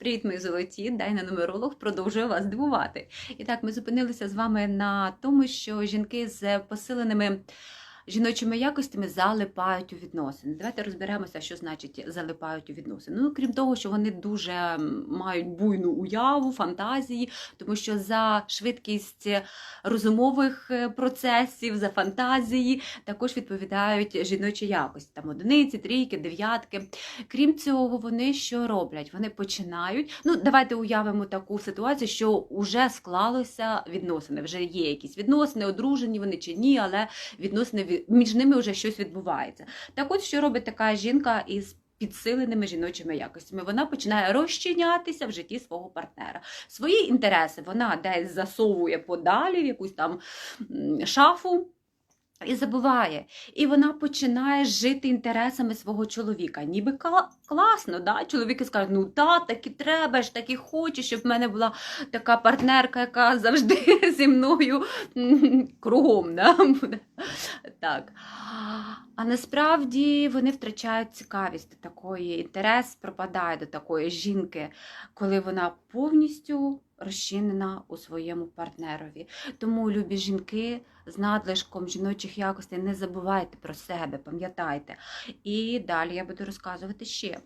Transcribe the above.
Привіт, мої золоті! Дайна нумеролог продовжує вас дивувати. І так, ми зупинилися з вами на тому, що жінки з посиленими жіночими якостями залипають у відносини. Давайте розберемося, що значить залипають у відносини. Ну, крім того, що вони дуже мають буйну уяву, фантазії, тому що за швидкість розумових е, процесів, за фантазії також відповідають жіночі якості. Там одиниці, трійки, дев'ятки. Крім цього, вони що роблять? Вони починають. Ну, давайте уявимо таку ситуацію, що вже склалося відносини. Вже є якісь відносини, одружені вони чи ні, але відносини ві- між ними вже щось відбувається. Так от, що робить така жінка із підсиленими жіночими якостями. Вона починає розчинятися в житті свого партнера. Свої інтереси вона десь засовує подалі в якусь там шафу. І забуває. І вона починає жити інтересами свого чоловіка. Ніби класно, да? чоловіки скажуть, ну та, так і треба, ж так і хочу, щоб в мене була така партнерка, яка завжди зі мною кругом да? Так. А насправді вони втрачають цікавість до такої, інтерес пропадає до такої жінки, коли вона повністю розчинена у своєму партнерові. Тому, любі жінки, з надлишком жіночих якостей не забувайте про себе, пам'ятайте. І далі я буду розказувати ще.